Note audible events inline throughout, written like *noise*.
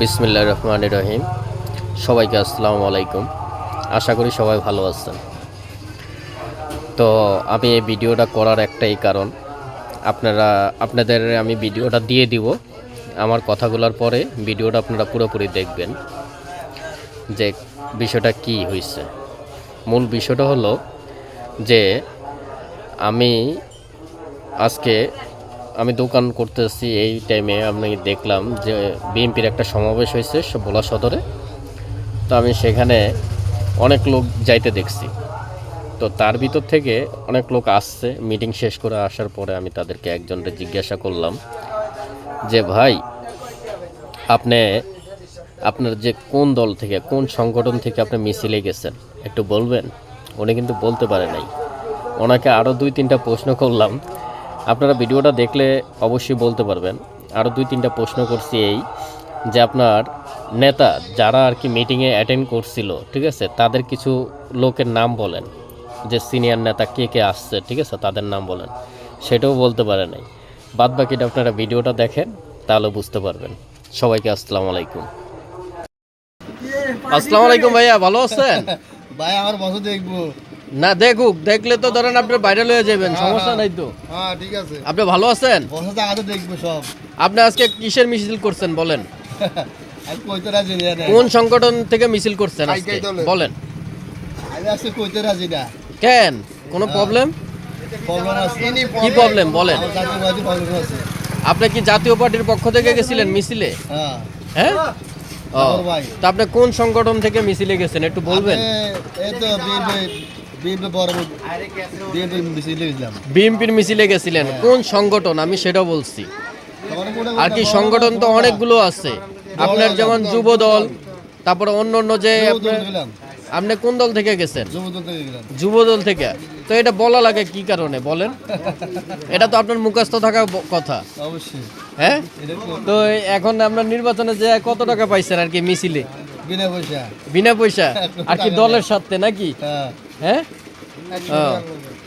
বিসমিল্লা রহমান রহিম। সবাইকে আসসালামু আলাইকুম। আশা করি সবাই ভালো আছেন। তো আমি এই ভিডিওটা করার একটাই কারণ, আপনারা, আপনাদের আমি ভিডিওটা দিয়ে দিব। আমার কথাগুলোর পরে ভিডিওটা আপনারা পুরোপুরি দেখবেন যে বিষয়টা কি হয়েছে মূল বিষয়টা হলো যে আমি আজকে আমি দোকান করতেছি এই টাইমে আমি দেখলাম যে বিএনপির একটা সমাবেশ হয়েছে ভোলা সদরে। তো আমি সেখানে অনেক লোক যাইতে দেখছি। তো তার ভিতর থেকে অনেক লোক আসছে মিটিং শেষ করে আসার পরে আমি তাদেরকে একজনকে জিজ্ঞাসা করলাম যে, ভাই, আপনি, আপনার যে কোন দল থেকে, কোন সংগঠন থেকে আপনি মিছিলে গেছেন? একটু বলবেন? উনি কিন্তু বলতে পারে নাই। ওনাকে আরও দুই তিনটা প্রশ্ন করলাম। আপনারা ভিডিওটা দেখলে অবশ্যই বলতে পারবেন। আরও দুই তিনটা প্রশ্ন করছি এই যে আপনার নেতা যারা আর কি মিটিংয়ে অ্যাটেন্ড করছিল ঠিক আছে তাদের কিছু লোকের নাম বলেন যে সিনিয়র নেতা কে কে আসছে ঠিক আছে তাদের নাম বলেন সেটাও বলতে পারে নাই। বাদ বাকিটা আপনারা ভিডিওটা দেখেন তাহলে বুঝতে পারবেন। সবাইকে আসসালামু আলাইকুম। আসসালামু আলাইকুম ভাইয়া ভালো আছেন? ভাই আমার বছর দেখব। না দেখুক দেখলে তো ধরেন আপনি ভাইরাল হয়ে যাবেন সমস্যা নাই তো। হ্যাঁ ঠিক আছে। আপনি ভালো আছেন? সব। আপনি আজকে কিসের মিছিল করছেন বলেন। *laughs* কোন সংগঠন থেকে মিছিল করছেন আজকে? বলেন। আজকে কইতে রাজি না। কেন? কোনো প্রবলেম কি প্রবলেম বলেন। আপনি কি জাতীয় পার্টির পক্ষ থেকে গেছিলেন মিছিলে? হ্যাঁ। হ্যাঁ? ও তা আপনি কোন সংগঠন থেকে মিছিলে গেছেন একটু বলবেন? এই তো বিএনপির মিছিলে গেছিলেন। কোন সংগঠন? আমি সেটা বলছি। আর কি সংগঠন? তো অনেকগুলো আছে। আপনার যেমন যুব দল তারপরে অন্য অন্য যে আপনি কোন দল থেকে গেছেন? যুব দল থেকে তো এটা বলা লাগে কি কারণে? বলেন। এটা তো আপনার মুখস্থ থাকা কথা। হ্যাঁ? তো তো এখন আপনার নির্বাচনে যে কত টাকা পাইছেন আর কি মিছিলে? বিনা পয়সা। বিনা পয়সা? *laughs* আর কি দলের সাথে নাকি? হ্যাঁ। হ্যাঁ?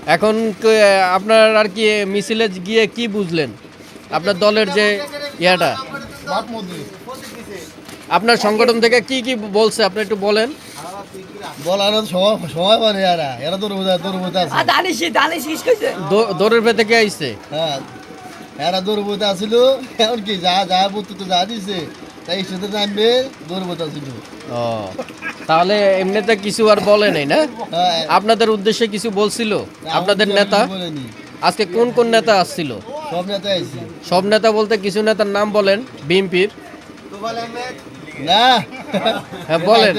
এখন আপনার আর কি মিছিলে গিয়ে কি বুঝলেন? আপনার দলের যে ইয়াটা? আপনার সংগঠন থেকে কি কি বলছে? আপনি একটু বলেন। দৌড়ের থেকে আইছে? হ্যাঁ। এরা দৌড়বতে আসিল এখন কি যা যা বুদ্ধি তো যা দিছে। তাই সাথে নামবে দৌড়বতে আসিল ও তাহলে এমনিতে কিছু আর বলে নাই না? হ্যাঁ। আপনাদের উদ্দেশ্যে কিছু বলছিল? আপনাদের নেতা? আজকে কোন কোন নেতা আসছিল? সব নেতা আইছি সব নেতা বলতে কিছু নেতার নাম বলেন বিএনপির। না। হ্যাঁ, বলেন।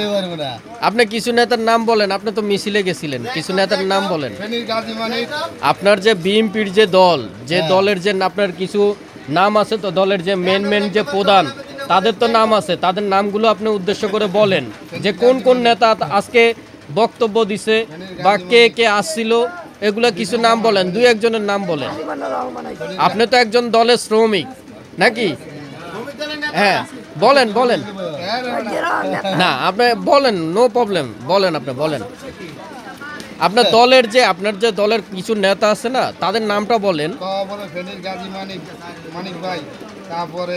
আপনি কিছু নেতার নাম বলেন আপনি তো মিছিলে গেছিলেন। কিছু নেতার নাম বলেন। আপনার যে বিএনপির যে দল যে হ্যাঁ। দলের যে আপনার কিছু নাম আছে তো দলের যে মেন মেন যে প্রধান তাদের তো নাম আছে তাদের নামগুলো আপনি উদ্দেশ্য করে বলেন যে কোন কোন নেতা আজকে বক্তব্য দিছে বা কে কে আসছিল এগুলো কিছু নাম বলেন দুই একজনের নাম বলেন। আপনি তো একজন দলের শ্রমিক নাকি? হ্যাঁ বলেন বলেন। না আপনি বলেন নো প্রবলেম বলেন আপনি বলেন। আপনার দলের যে আপনার যে দলের কিছু নেতা আছে না তাদের নামটা বলেন। তারপরে